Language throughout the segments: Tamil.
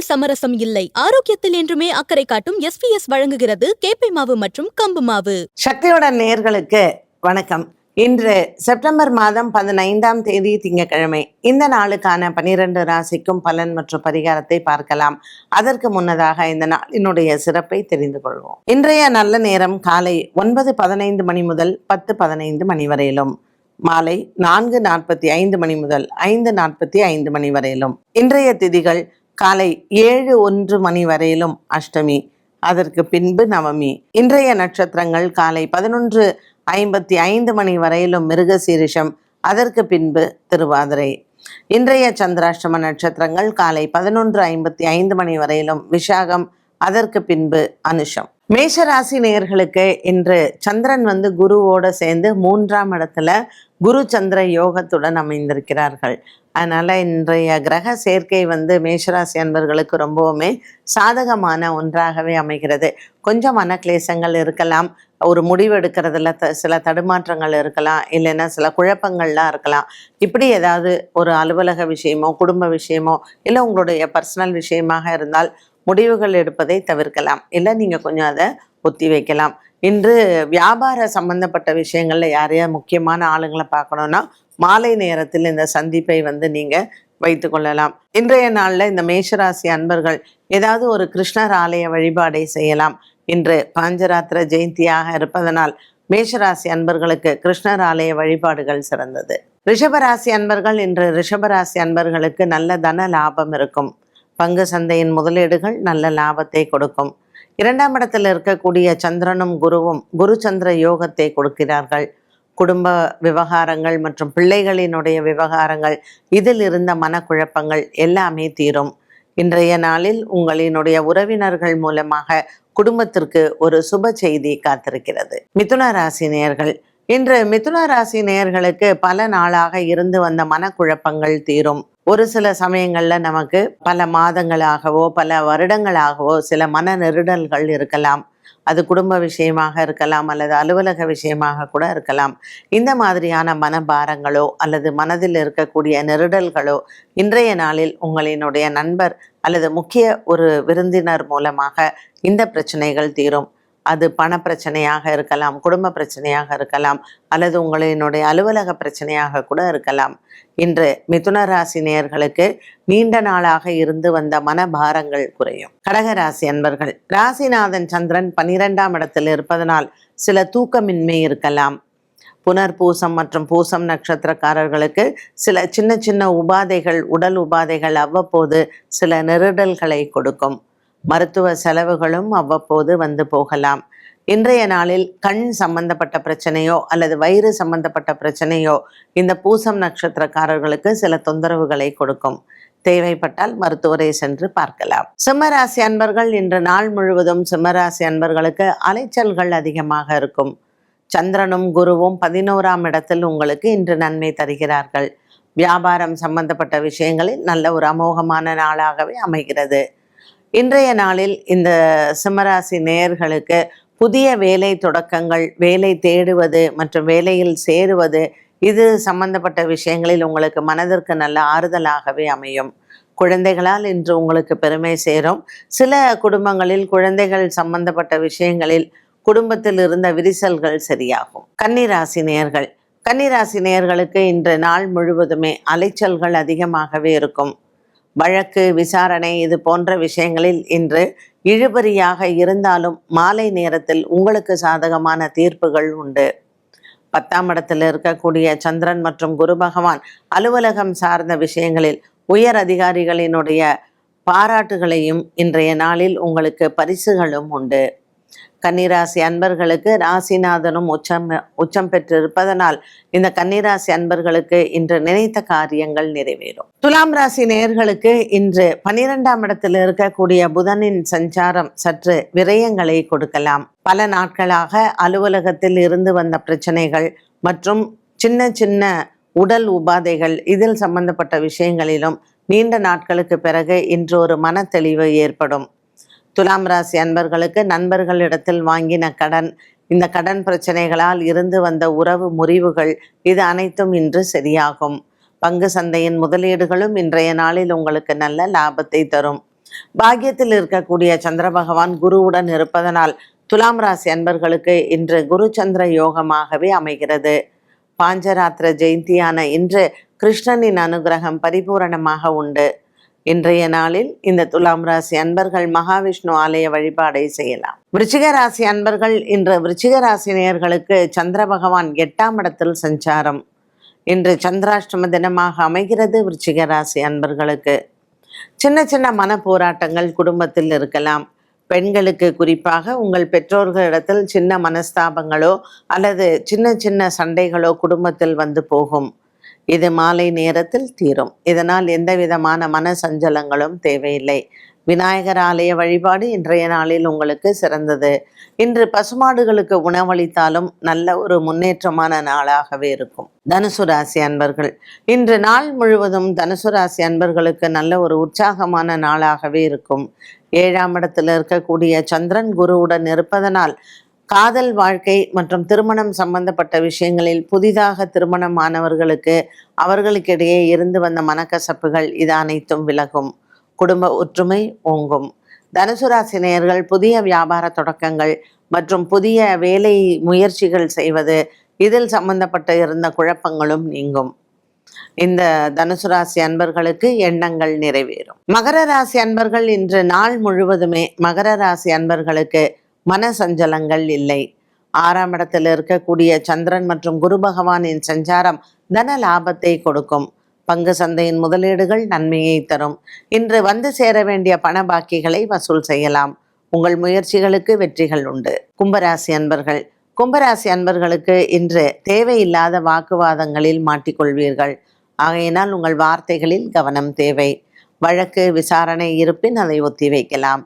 உணவில் சமரசம் இல்லை. ஆரோக்கியத்தில் என்றுமே அக்கறை காட்டும் எஸ் பி எஸ் வழங்குகிறது கேப்பை மாவு மற்றும் கம்பு மாவு. சக்தியோட நேர்களுக்கு வணக்கம். இன்று செப்டம்பர் மாதம் பதினைந்தாம் தேதி திங்கக்கிழமை இந்த நாளுக்கான பனிரெண்டு ராசிக்கும் பலன் மற்றும் பரிகாரத்தை பார்க்கலாம். அதற்கு முன்னதாக இந்த நாளினுடைய சிறப்பை தெரிந்து கொள்வோம். இன்றைய நல்ல நேரம் காலை ஒன்பது பதினைந்து மணி முதல் பத்து பதினைந்து மணி வரையிலும். மாலை நான்கு நாற்பத்தி ஐந்து மணி முதல் ஐந்து நாற்பத்தி ஐந்து மணி வரையிலும். இன்றைய திதிகள் காலை ஏழு ஒன்று மணி வரையிலும் அஷ்டமி அதற்கு பின்பு நவமி. இன்றைய நட்சத்திரங்கள் காலை பதினொன்று ஐம்பத்தி ஐந்து மணி வரையிலும் மிருகசீரிஷம் அதற்கு பின்பு திருவாதிரை. இன்றைய சந்திராஷ்டம நட்சத்திரங்கள் காலை பதினொன்று ஐம்பத்தி ஐந்து மணி வரையிலும் விஷாகம் அதற்கு பின்பு அனுஷம். மேஷராசி நேயர்களுக்கு இன்று சந்திரன் வந்து குருவோட சேர்ந்து மூன்றாம் இடத்துல குரு சந்திர யோகத்துடன் அமைந்திருக்கிறார்கள். அதனால இன்றைய கிரக சேர்க்கை வந்து மேஷராசி அன்பர்களுக்கு ரொம்பவுமே சாதகமான ஒன்றாகவே அமைகிறது. கொஞ்சம் மனக்லேசங்கள் இருக்கலாம் ஒரு முடிவு எடுக்கிறதுல த சில தடுமாற்றங்கள் இருக்கலாம் இல்லைன்னா சில குழப்பங்கள்லாம் இருக்கலாம். இப்படி ஏதாவது ஒரு அலுவலக விஷயமோ குடும்ப விஷயமோ இல்லை உங்களுடைய பர்சனல் விஷயமாக இருந்தால் முடிவுகள் எடுப்பதை தவிர்க்கலாம். இல்லை நீங்கள் கொஞ்சம் அதை ஒத்தி வைக்கலாம். இன்று வியாபார சம்பந்தப்பட்ட விஷயங்களில் யாரையா முக்கியமான ஆளுங்களை பார்க்கணும்னா மாலை நேரத்தில் இந்த சந்திப்பை வந்து நீங்கள் வைத்து கொள்ளலாம். இன்றைய நாளில் இந்த மேஷராசி அன்பர்கள் ஏதாவது ஒரு கிருஷ்ணர் ஆலய வழிபாடை செய்யலாம். இன்று பாஞ்சராத்திர ஜெயந்தியாக இருப்பதனால் மேஷராசி அன்பர்களுக்கு கிருஷ்ணர் ஆலய வழிபாடுகள் சிறந்தது. ரிஷபராசி அன்பர்கள் இன்று ரிஷபராசி அன்பர்களுக்கு நல்ல தன லாபம் இருக்கும். பங்கு சந்தையின் முதலீடுகள் நல்ல லாபத்தை கொடுக்கும். இரண்டாம் இடத்தில் இருக்கக்கூடிய சந்திரனும் குருவும் குரு சந்திர யோகத்தை கொடுக்கிறார்கள். குடும்ப விவகாரங்கள் மற்றும் பிள்ளைகளினுடைய விவகாரங்கள் இதில் இருந்த மனக்குழப்பங்கள் எல்லாமே தீரும். இன்றைய நாளில் உங்களினுடைய உறவினர்கள் மூலமாக குடும்பத்திற்கு ஒரு சுப செய்தி காத்திருக்கிறது. மிதுன ராசி நேயர்கள் இன்று மிதுன ராசி நேயர்களுக்கு பல நாளாக இருந்து வந்த மனக்குழப்பங்கள் தீரும். ஒரு சில சமயங்கள்ல நமக்கு பல மாதங்களாகவோ பல வருடங்களாகவோ சில மன நெருடல்கள் இருக்கலாம். அது குடும்ப விஷயமாக இருக்கலாம் அல்லது அலுவலக விஷயமாக கூட இருக்கலாம். இந்த மாதிரியான மனபாரங்களோ அல்லது மனதில் இருக்கக்கூடிய நெருடல்களோ இன்றைய நாளில் உங்களினுடைய நண்பர் அல்லது முக்கிய ஒரு விருந்தினர் மூலமாக இந்த பிரச்சனைகள் தீரும். அது பண பிரச்சனையாக இருக்கலாம் குடும்ப பிரச்சனையாக இருக்கலாம் அல்லது உங்களினுடைய அலுவலக பிரச்சனையாக கூட இருக்கலாம். இன்று மிதுன ராசி நேயர்களுக்கு நீண்ட நாளாக இருந்து வந்த மனபாரங்கள் குறையும். கடகராசி அன்பர்கள் ராசிநாதன் சந்திரன் பனிரெண்டாம் இடத்தில் இருப்பதனால் சில தூக்கமின்மை இருக்கலாம். புனர் பூசம் மற்றும் பூசம் நட்சத்திரக்காரர்களுக்கு சில சின்ன சின்ன உபாதைகள் உடல் உபாதைகள் அவ்வப்போது சில நெருடல்களை கொடுக்கும். மருத்துவ செலவுகளும் அவ்வப்போது வந்து போகலாம். இன்றைய நாளில் கண் சம்பந்தப்பட்ட பிரச்சனையோ அல்லது வயிறு சம்பந்தப்பட்ட பிரச்சனையோ இந்த பூசம் நட்சத்திரக்காரர்களுக்கு சில தொந்தரவுகளை கொடுக்கும். தேவைப்பட்டால் மருத்துவரை சென்று பார்க்கலாம். சிம்மராசி அன்பர்கள் இன்று நாள் முழுவதும் சிம்மராசி அன்பர்களுக்கு அலைச்சல்கள் அதிகமாக இருக்கும். சந்திரனும் குருவும் பதினோராம் இடத்தில் உங்களுக்கு இன்று நன்மை தருகிறார்கள். வியாபாரம் சம்பந்தப்பட்ட விஷயங்களில் நல்ல ஒரு அமோகமான நாளாகவே அமைகிறது. இன்றைய நாளில் இந்த சிம்மராசி நேயர்களுக்கு புதிய வேலை தொடக்கங்கள் வேலை தேடுவது மற்றும் வேலையில் சேருவது இது சம்பந்தப்பட்ட விஷயங்களில் உங்களுக்கு மனதிற்கு நல்ல ஆறுதலாகவே அமையும். குழந்தைகளால் இன்று உங்களுக்கு பெருமை சேரும். சில குடும்பங்களில் குழந்தைகள் சம்பந்தப்பட்ட விஷயங்களில் குடும்பத்தில் இருந்த விரிசல்கள் சரியாகும். கன்னிராசி நேயர்கள். கன்னிராசி நேயர்களுக்கு இன்று நாள் முழுவதுமே அலைச்சல்கள் அதிகமாகவே இருக்கும். வழக்கு விசாரணை இது போன்ற விஷயங்களில் இன்று இழுபறியாக இருந்தாலும் மாலை நேரத்தில் உங்களுக்கு சாதகமான தீர்ப்புகள் உண்டு. பத்தாம் இடத்தில் இருக்கக்கூடிய சந்திரன் மற்றும் குரு பகவான் அலுவலகம் சார்ந்த விஷயங்களில் உயர் அதிகாரிகளினுடைய பாராட்டுகளையும் இன்றைய நாளில் உங்களுக்கு பரிசுகளும் உண்டு. கன்னிராசி அன்பர்களுக்கு ராசிநாதனும் உச்சம் உச்சம் பெற்றிருப்பதனால் இந்த கன்னிராசி அன்பர்களுக்கு இன்று நினைத்த காரியங்கள் நிறைவேறும். துலாம் ராசி நேயர்களுக்கு இன்று பனிரெண்டாம் இடத்தில் இருக்கக்கூடிய புதனின் சஞ்சாரம் சற்று விரயங்களை கொடுக்கலாம். பல நாட்களாக அலுவலகத்தில் இருந்து வந்த பிரச்சனைகள் மற்றும் சின்ன சின்ன உடல் உபாதைகள் இதில் சம்பந்தப்பட்ட விஷயங்களிலும் நீண்ட நாட்களுக்கு பிறகு இன்று ஒரு மன தெளிவு ஏற்படும். துலாம் ராசி அன்பர்களுக்கு நண்பர்களிடத்தில் வாங்கின கடன். இந்த கடன் பிரச்சனைகளால் இருந்து வந்த உறவு முறிவுகள் இது அனைத்தும் இன்று சரியாகும். பங்கு சந்தையின் முதலீடுகளும் இன்றைய நாளில் உங்களுக்கு நல்ல லாபத்தை தரும். பாக்கியத்தில் இருக்கக்கூடிய சந்திர பகவான் குருவுடன் இருப்பதனால் துலாம் ராசி அன்பர்களுக்கு இன்று குரு சந்திர யோகமாகவே அமைகிறது. பாஞ்சராத்திர ஜெயந்தியான இன்று கிருஷ்ணனின் அனுகிரகம் பரிபூரணமாக உண்டு. இன்றைய நாளில் இந்த துலாம் ராசி அன்பர்கள் மகாவிஷ்ணு ஆலய வழிபாடை செய்யலாம். விருச்சிக ராசி அன்பர்கள் இன்று விருச்சிக ராசி நேயர்களுக்கு சந்திர பகவான் எட்டாம் இடத்தில் சஞ்சாரம். இன்று சந்திராஷ்டம தினமாக அமைகிறது விருச்சிக ராசி அன்பர்களுக்கு. சின்ன சின்ன மன போராட்டங்கள் குடும்பத்தில் இருக்கலாம். பெண்களுக்கு குறிப்பாக உங்கள் பெற்றோர்களிடத்தில் சின்ன மனஸ்தாபங்களோ அல்லது சின்ன சின்ன சண்டைகளோ குடும்பத்தில் வந்து போகும். இது மாலை நேரத்தில் தீரும். இதனால் எந்த விதமான மன சஞ்சலங்களும் தேவையில்லை. விநாயகர் ஆலய வழிபாடு இன்றைய நாளில் உங்களுக்கு சிறந்தது. இன்று பசுமாடுகளுக்கு உணவளித்தாலும் நல்ல ஒரு முன்னேற்றமான நாளாகவே இருக்கும். தனுசு ராசி அன்பர்கள் இன்று நாள் முழுவதும் தனுசு ராசி அன்பர்களுக்கு நல்ல ஒரு உற்சாகமான நாளாகவே இருக்கும். ஏழாம் இடத்தில் இருக்கக்கூடிய சந்திரன் குருவுடன் இருப்பதனால் காதல் வாழ்க்கை மற்றும் திருமணம் சம்பந்தப்பட்ட விஷயங்களில் புதிதாக திருமணமானவர்களுக்கு அவர்களுக்கிடையே இருந்து வந்த மனக்கசப்புகள் இது அனைத்தும் விலகும். குடும்ப ஒற்றுமை ஓங்கும். தனுசு ராசி நேயர்கள் புதிய வியாபார தொடக்கங்கள் மற்றும் புதிய வேலை முயற்சிகள் செய்வது இதில் சம்பந்தப்பட்ட இருந்த குழப்பங்களும் நீங்கும். இந்த தனுசு ராசி அன்பர்களுக்கு எண்ணங்கள் நிறைவேறும். மகர ராசி அன்பர்கள் இன்று நாள் முழுவதுமே மகர ராசி அன்பர்களுக்கு மன சஞ்சலங்கள் இல்லை. ஆறாம் இடத்தில் இருக்கக்கூடிய சந்திரன் மற்றும் குரு பகவானின் சஞ்சாரம் தன லாபத்தை கொடுக்கும். பங்கு சந்தையின் முதலீடுகள் நன்மையை தரும். இன்று வந்து சேர வேண்டிய பண பாக்கிகளை வசூல் செய்யலாம். உங்கள் முயற்சிகளுக்கு வெற்றிகள் உண்டு. கும்பராசி அன்பர்கள் கும்பராசி அன்பர்களுக்கு இன்று தேவையில்லாத வாக்குவாதங்களில் மாட்டிக்கொள்வீர்கள். ஆகையினால் உங்கள் வார்த்தைகளில் கவனம் தேவை. வழக்கு விசாரணை இருப்பின் அதை ஒத்திவைக்கலாம்.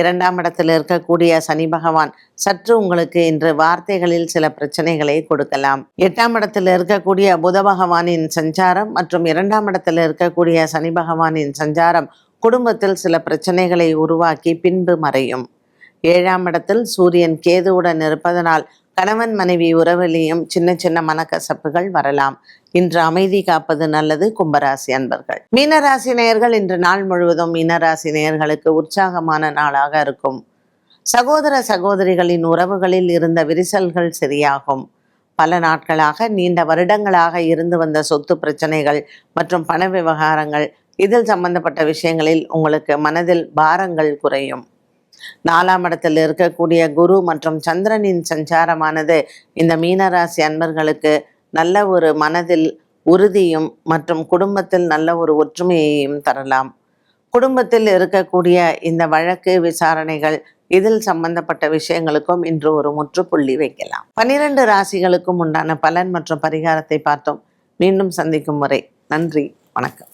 இரண்டாம் இடத்தில் இருக்கக்கூடிய சனி பகவான் சற்று உங்களுக்கு இன்று வார்த்தைகளில் சில பிரச்சனைகளை கொடுக்கலாம். எட்டாம் இடத்தில் இருக்கக்கூடிய புத பகவானின் சஞ்சாரம் மற்றும் இரண்டாம் இடத்தில் இருக்கக்கூடிய சனி பகவானின் சஞ்சாரம் குடும்பத்தில் சில பிரச்சனைகளை உருவாக்கி பின்பு மறையும். ஏழாம் இடத்தில் சூரியன் கேதுவுடன் இருப்பதனால் கணவன் மனைவி உறவிலையும் சின்ன சின்ன மனக்கசப்புகள் வரலாம். இன்று அமைதி காப்பது நல்லது கும்பராசி அன்பர்கள். மீனராசி நேயர்கள் இன்று நாள் முழுவதும் மீனராசி நேயர்களுக்கு உற்சாகமான நாளாக இருக்கும். சகோதர சகோதரிகளின் உறவுகளில் இருந்த விரிசல்கள் சரியாகும். பல நாட்களாக நீண்ட வருடங்களாக இருந்து வந்த சொத்து பிரச்சனைகள் மற்றும் பண விவகாரங்கள் இதில் சம்பந்தப்பட்ட விஷயங்களில் உங்களுக்கு மனதில் பாரங்கள் குறையும். நாலாம் இடத்தில் இருக்கக்கூடிய குரு மற்றும் சந்திரனின் சஞ்சாரமானது இந்த மீனராசி அன்பர்களுக்கு நல்ல ஒரு மனதில் உறுதியும் மற்றும் குடும்பத்தில் நல்ல ஒரு ஒற்றுமையையும் தரலாம். குடும்பத்தில் இருக்கக்கூடிய இந்த வழக்கு விசாரணைகள் இதில் சம்பந்தப்பட்ட விஷயங்களுக்கும் இன்று ஒரு முற்றுப்புள்ளி வைக்கலாம். பன்னிரண்டு ராசிகளுக்கும் உண்டான பலன் மற்றும் பரிகாரத்தை பார்த்தோம். மீண்டும் சந்திக்கும் முறை. நன்றி. வணக்கம்.